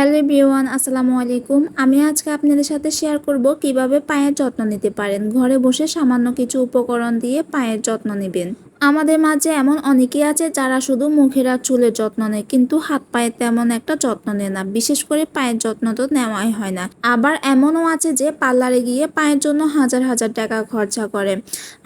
Hello বিওয়ান আসসালামু আলাইকুম। আমি আজকে আপনাদের সাথে শেয়ার করব কীভাবে পায়ের যত্ন নিতে পারেন। ঘরে বসে সামান্য কিছু উপকরণ দিয়ে পায়ের যত্ন নেবেন। আমাদের মাঝে এমন অনেকেই আছে যারা শুধু মুখের আর চুলের যত্ন নেয়, কিন্তু হাত পায়ের তেমন একটা যত্ন নেয় না। বিশেষ করে পায়ের যত্ন তো নেওয়াই হয় না। আবার এমনও আছে যে পার্লারে গিয়ে পায়ের জন্য হাজার হাজার টাকা খরচা করে।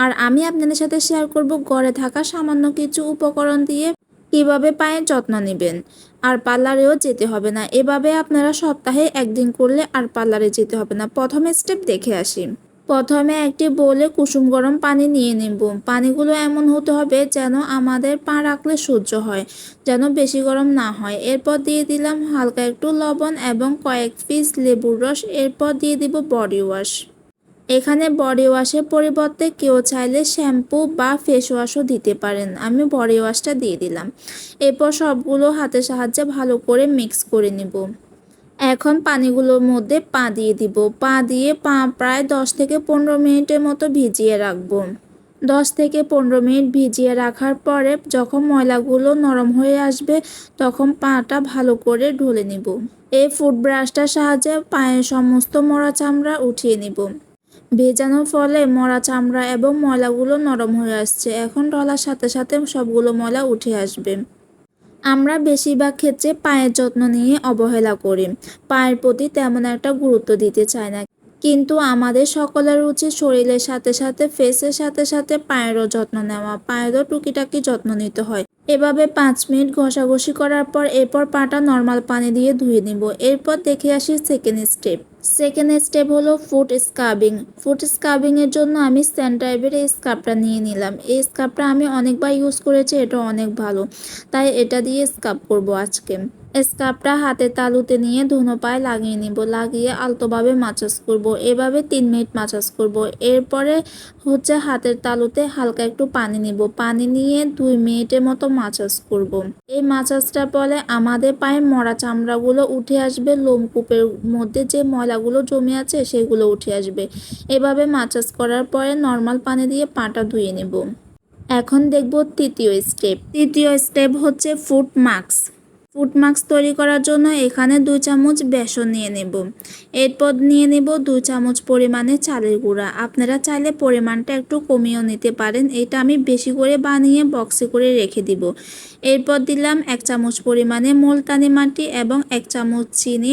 আর আমি আপনাদের সাথে শেয়ার করব ঘরে থাকা সামান্য কিছু উপকরণ দিয়ে কীভাবে পায়ের যত্ন নেবেন? আর পার্লারেও যেতে হবে না। এভাবে আপনারা সপ্তাহে একদিন করলে আর পার্লারে যেতে হবে না। প্রথমে স্টেপ দেখে আসি। প্রথমে একটি বোলে কুসুম গরম পানি নিয়ে নেব। পানিগুলো এমন হতে হবে যেন আমাদের পা রাখলে সহ্য হয়, যেন বেশি গরম না হয়। এরপর দিয়ে দিলাম হালকা একটু লবণ এবং কয়েক পিস লেবুর রস। এরপর দিয়ে দিব বডি ওয়াশ। এখানে বডি ওয়াশের পরিবর্তে কেউ চাইলে শ্যাম্পু বা ফেস ওয়াশও দিতে পারেন। আমি বডি ওয়াশটা দিয়ে দিলাম। এরপর সবগুলো হাতের সাহায্যে ভালো করে মিক্স করে নেব। এখন পানিগুলোর মধ্যে পা দিয়ে দিব। পা দিয়ে পা প্রায় দশ থেকে পনেরো মিনিটের মতো ভিজিয়ে রাখব। দশ থেকে পনেরো মিনিট ভিজিয়ে রাখার পরে যখন ময়লাগুলো নরম হয়ে আসবে, তখন পাটা ভালো করে ঢলে নিব। এই ফুড ব্রাশটার সাহায্যে পায়ের সমস্ত মরা চামড়া উঠিয়ে নিব। ভেজানোর ফলে মরা চামড়া এবং ময়লাগুলো নরম হয়ে আসছে। এখন ডলার সাথে সাথে সবগুলো ময়লা উঠে আসবে। আমরা বেশিরভাগ ক্ষেত্রে পায়ের যত্ন নিয়ে অবহেলা করি। পায়ের প্রতি তেমন একটা গুরুত্ব দিতে চাই না। কিন্তু আমাদের সকলের উচিত শরীরের সাথে সাথে ফেসের সাথে সাথে পায়েরও যত্ন নেওয়া, পায়েরও টুকিটাকি যত্ন নিতে হয়। এভাবে পাঁচ মিনিট ঘষাঘষি করার পর এরপর পাটা নর্মাল পানি দিয়ে ধুয়ে নিব। এরপর দেখে আসি সেকেন্ড স্টেপ সেকেন্ড স্টেপ হলো ফুট স্কাবিং ফুট স্কাবিংয়ের জন্য আমি স্যান্ড টাইপের এই স্কার্পটা নিয়ে নিলাম। এই স্কার্পটা আমি অনেকবার ইউজ করেছি, এটা অনেক ভালো। তাই এটা দিয়ে স্কার্প করব আজকে। স্কার্পটা হাতে তালুতে নিয়ে ধুনো পায়ে লাগিয়ে নিব। লাগিয়ে আলতোভাবে মাসাজ করব। এভাবে তিন মিনিট মাসাজ করব। এরপরে হচ্ছে হাতের তালুতে হালকা একটু পানি নিব। পানি নিয়ে দুই মিনিটের মতো মাসাজ করব। এই মাসাজটা পরে আমাদের পায়ে মরা চামড়াগুলো উঠে আসবে। লোমকূপের মধ্যে যে ময়লাগুলো জমে আছে সেগুলো উঠে আসবে। এভাবে মাসাজ করার পরে নর্মাল পানি দিয়ে পাটা ধুয়ে নেব। এখন দেখব তৃতীয় স্টেপ। তৃতীয় স্টেপ হচ্ছে ফুট মাস্ক। ফুট মাস্ক তৈরি করার জন্য এখানে দুই চামচ বেসন নিয়ে নেব। এরপর নিয়ে নেব দুই চামচ পরিমাণে চালের গুঁড়া। আপনারা চাইলে পরিমাণটা একটু কমিয়েও নিতে পারেন। এটা আমি বেশি করে বানিয়ে বক্সে করে রেখে দিব। এরপর দিলাম এক চামচ পরিমাণে মুলতানি মাটি এবং এক চামচ চিনি।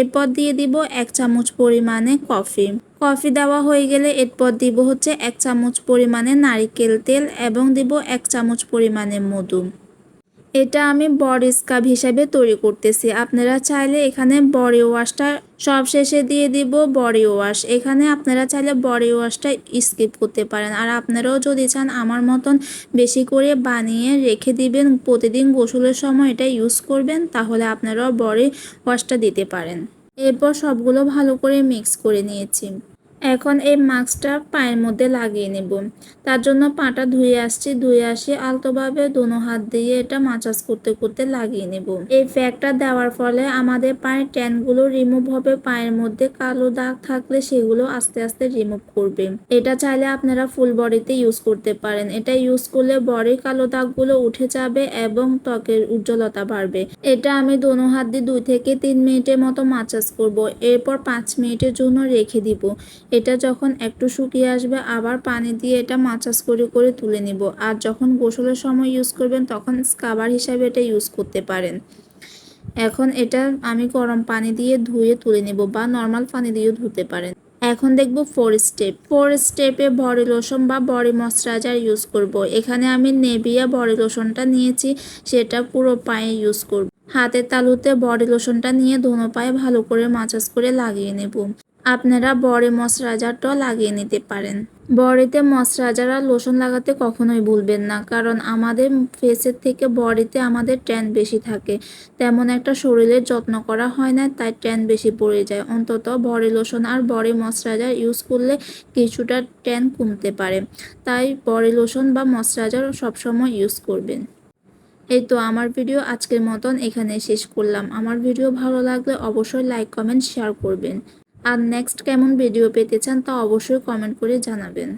এরপর দিয়ে দিব এক চামচ পরিমাণে কফি। কফি দেওয়া হয়ে গেলে এরপর দিব হচ্ছে এক চামচ পরিমাণে নারিকেল তেল এবং দিব এক চামচ পরিমাণে মধু। এটা আমি বডি স্কাব হিসাবে তৈরি করতেছি। আপনারা চাইলে এখানে বডি ওয়াশটা সব শেষে দিয়ে দিব বডি ওয়াশ। এখানে আপনারা চাইলে বডি ওয়াশটা স্কিপ করতে পারেন। আর আপনারাও যদি চান আমার মতন বেশি করে বানিয়ে রেখে দিবেন, প্রতিদিন গোসলের সময় এটা ইউজ করবেন, তাহলে আপনারাও বডি ওয়াশটা দিতে পারেন। এরপর সবগুলো ভালো করে মিক্স করে নিয়েছি। এখন এই মাস্কটা পায়ের মধ্যে লাগিয়ে নেব। তার জন্য পাটা ধুয়ে আসছি, ধুয়ে আসি, আলতোভাবে দোনো হাত দিয়ে এটা মাসাজ করতে করতে লাগিয়ে নেব। এই ফ্যাকটা দেওয়ার ফলে আমাদের পায়ের ট্যানগুলো রিমুভ হবে, পায়ের মধ্যে কালো দাগ থাকলে সেগুলো আস্তে আস্তে রিমুভ করবে। এটা চাইলে আপনারা ফুল বডিতে ইউজ করতে পারেন। এটা ইউজ করলে বডির কালো দাগগুলো উঠে যাবে এবং ত্বকের উজ্জ্বলতা বাড়বে। এটা আমি দোনো হাত দিয়ে দুই থেকে তিন মিনিটের মতো মাসাজ করব। এরপর পাঁচ মিনিটের জন্য রেখে দিব। এটা যখন একটু শুকিয়ে আসবে, আবার পানি দিয়ে এটা মাচাস করে করে তুলে নিব। আর যখন গোসলের সময় ইউজ করবেন, তখন স্কাবার হিসাবে এটা ইউজ করতে পারেন। এখন এটা আমি গরম পানি দিয়ে ধুয়ে তুলে নেব বা নর্মাল পানি দিয়েও ধুতে পারেন। এখন দেখব ফোর স্টেপ ফোর স্টেপে বডি লোশন বা বডি ময়শ্চারাইজার ইউজ করব। এখানে আমি নেভিয়া বডি লোশনটা নিয়েছি, সেটা পুরো পায়ে ইউজ করব। হাতের তালুতে বডি লোশনটা নিয়ে ধোনো পায়ে ভালো করে মাসাজ করে লাগিয়ে নেব। আপনারা বড়ে ময়শ্চারাইজারটাও লাগিয়ে নিতে পারেন। বডিতে ময়শ্চারাইজার আর লোশন লাগাতে কখনোই ভুলবেন না, কারণ আমাদের ফেসের থেকে বডিতে আমাদের ট্যান বেশি থাকে। তেমন একটা শরীরের যত্ন করা হয় না, তাই ট্যান বেশি পড়ে যায়। অন্তত বডি লোশন আর বডি ময়শ্চারাইজার ইউজ করলে কিছুটা ট্যান কমতে পারে। তাই বডি লোশন বা ময়শ্চারাইজার সবসময় ইউজ করবেন। এই তো আমার ভিডিও আজকের মতন এখানে শেষ করলাম। আমার ভিডিও ভালো লাগলে অবশ্যই লাইক, কমেন্ট, শেয়ার করবেন। আর নেক্সট কেমন ভিডিও পেতে চান তা অবশ্যই কমেন্ট করে জানাবেন।